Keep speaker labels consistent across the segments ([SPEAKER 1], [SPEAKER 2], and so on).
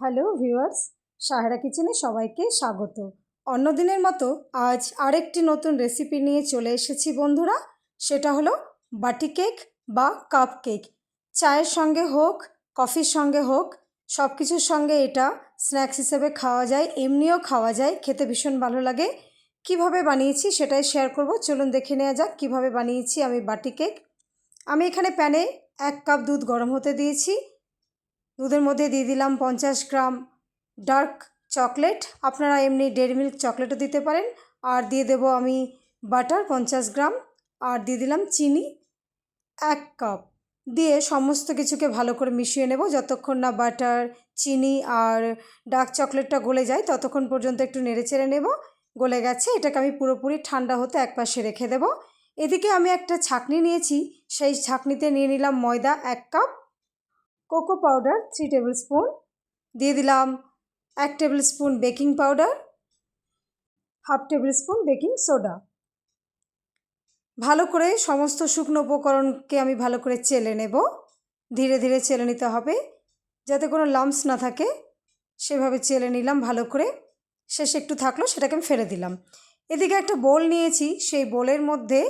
[SPEAKER 1] Hello viewers, Sahara কিচেনে সবাইকে স্বাগত। অন্যদিনের মতো আজ আরেকটি নতুন রেসিপি নিয়ে চলে এসেছি বন্ধুরা, সেটা হলো বাটি কেক বা কাপ কেক। চায়ের সঙ্গে হোক, কফির সঙ্গে হোক সব কিছুর সঙ্গে এটা স্ন্যাক্স হিসেবে খাওয়া যায়, এমনিও খাওয়া যায়, খেতে ভীষণ ভালো লাগে। কীভাবে বানিয়েছি সেটাই শেয়ার করব, চলুন দেখে নেওয়া যাক কীভাবে বানিয়েছি আমি বাটি কেক। আমি এখানে প্যানে এক কাপ দুধ গরম হতে দিয়েছি দুধের মধ্যে দিয়ে দিলাম পঞ্চাশ গ্রাম ডার্ক চকলেট। আপনারা এমনি ডেয়ারি মিল্ক চকলেটও দিতে পারেন। আর দিয়ে দেব আমি বাটার পঞ্চাশ গ্রাম। আর দিয়ে দিলাম চিনি এক কাপ। দিয়ে সমস্ত কিছুকে ভালো করে মিশিয়ে নেব। যতক্ষণ না বাটার, চিনি আর ডার্ক চকলেটটা গলে যায়, ততক্ষণ পর্যন্ত একটু নেড়ে চেড়ে নেব। গলে গেছে। এটাকে আমি পুরোপুরি ঠান্ডা হতে এক পাশে রেখে দেব। এদিকে আমি একটা ছাকনি নিয়েছি। সেই ছাকনিতে নিয়ে নিলাম ময়দা এক cup. Cocoa powder three table spoon. দিয়ে দিলাম এক table spoon baking powder, half table spoon baking soda. ভালো করে সমস্ত শুকনো উপকরণকে আমি ভালো করে চেলে নেব। ধীরে ধীরে চেলে নিতে হবে। যাতে কোনো লাম্পস না থাকে, সেভাবে চেলে নিলাম ভালো করে। শেষে একটু থাকল, সেটাকে আমি ফেলে দিলাম। এদিকে একটা বোল নিয়েছি, সেই বোলের মধ্যে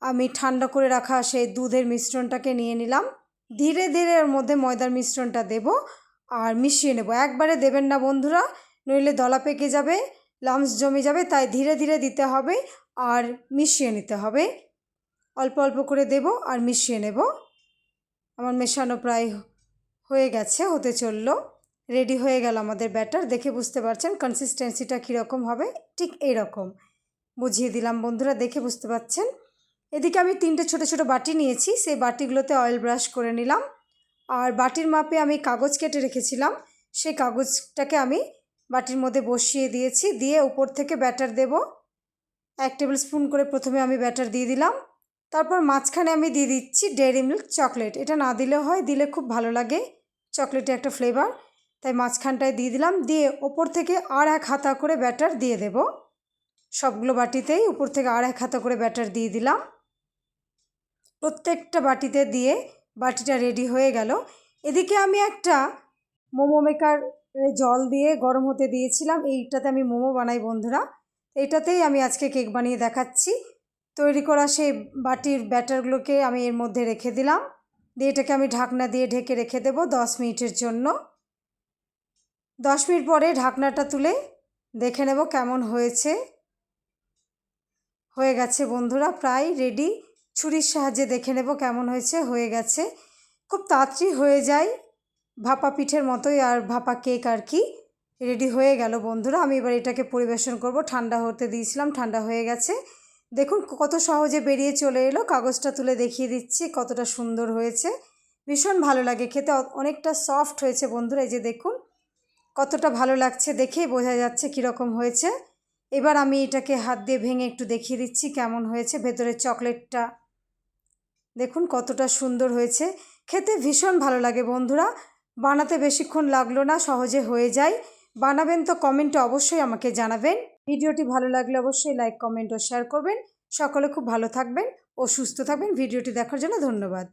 [SPEAKER 1] আমি ঠান্ডা করে রাখা সেই দুধের মিশ্রণটাকে নিয়ে নিলাম। ধীরে ধীরে এর মধ্যে ময়দার মিশ্রণটা দেব আর মিশিয়ে নেব। একবারে দেবেন না বন্ধুরা, নইলে দলা পেকে যাবে, লামস জমে যাবে, তাই ধীরে ধীরে দিতে হবে আর মিশিয়ে নিতে হবে। অল্প অল্প করে দেব আর মিশিয়ে নেব। আমার মেশানো প্রায় হয়ে গেছে, হতে চলল। রেডি হয়ে গেল আমাদের ব্যাটার। দেখে বুঝতে পারছেন কনসিস্টেন্সিটা কীরকম হবে? ঠিক এইরকম বুঝিয়ে দিলাম বন্ধুরা, দেখে বুঝতে পারছেন? এদিকে আমি তিনটে ছোট ছোট বাটি নিয়েছি, সেই বাটিগুলোতে অয়েল ব্রাশ করে নিলাম। আর বাটির মাপে আমি কাগজ কেটে রেখেছিলাম, সেই কাগজটাকে আমি বাটির মধ্যে বসিয়ে দিয়েছি, দিয়ে উপর থেকে ব্যাটার দেব। এক টেবিল স্পুন করে প্রথমে আমি ব্যাটার দিয়ে দিলাম। তারপর মাঝখানে আমি দিয়ে দিচ্ছি ডেয়ারি মিল্ক চকলেট এটা না দিলে হয়, দিলে খুব ভালো লাগে চকলেটে একটা ফ্লেভার তাই মাঝখানটায় দিয়ে দিলাম, দিয়ে ওপর থেকে আর এক হাতা করে ব্যাটার দিয়ে দেব। সবগুলো বাটিতেই উপর থেকে আর এক হাতা করে ব্যাটার দিয়ে দিলাম। প্রত্যেকটা বাটিতে দিয়ে বাটিটা রেডি হয়ে গেল। এদিকে আমি একটা মোমো মেকার জল দিয়ে গরম হতে দিয়েছিলাম। এইটাতে আমি মোমো বানাই, বন্ধুরা। এইটাতেই আমি আজকে কেক বানিয়ে দেখাচ্ছি। তৈরি করা সেই বাটির ব্যাটারগুলোকে আমি এর মধ্যে রেখে দিলাম। দিয়ে এটাকে আমি ঢাকনা দিয়ে ঢেকে রেখে দেবো দশ মিনিটের জন্য। দশ মিনিট পরে ঢাকনাটা তুলে দেখে নেব কেমন হয়েছে। হয়ে গেছে, বন্ধুরা, প্রায় রেডি। ছুরির সাহায্যে দেখে নেব কেমন হয়েছে, হয়ে গেছে। খুব তাড়াতাড়ি হয়ে যায়। ভাপা পিঠের মতোই আর ভাপা কেক আর কি। রেডি হয়ে গেল বন্ধুরা। আমি এবার এটাকে পরিবেশন করব। ঠান্ডা হতে দিয়েছিলাম, ঠান্ডা হয়ে গেছে। দেখুন কত সহজে বেরিয়ে চলে এলো। কাগজটা তুলে দেখিয়ে দিচ্ছি কতটা সুন্দর হয়েছে। ভীষণ ভালো লাগে খেতে। অনেকটা সফট হয়েছে বন্ধুরা, এই যে দেখুন। কতটা ভালো লাগছে দেখেই বোঝা যাচ্ছে কীরকম হয়েছে। এবার আমি এটাকে হাত দিয়ে ভেঙে একটু দেখিয়ে দিচ্ছি কেমন হয়েছে। ভেতরের চকলেটটা দেখুন কতটা সুন্দর হয়েছে। খেতে ভীষণ ভালো লাগে বন্ধুরা। বানাতে বেশিক্ষণ লাগল না, সহজে হয়ে যায়। বানাবেন তো কমেন্টে অবশ্যই আমাকে জানাবেন। ভিডিওটি ভালো লাগলে অবশ্যই লাইক কমেন্ট ও শেয়ার করবেন। সকলে খুব ভালো থাকবেন ও সুস্থ থাকবেন। ভিডিওটি দেখার জন্য ধন্যবাদ।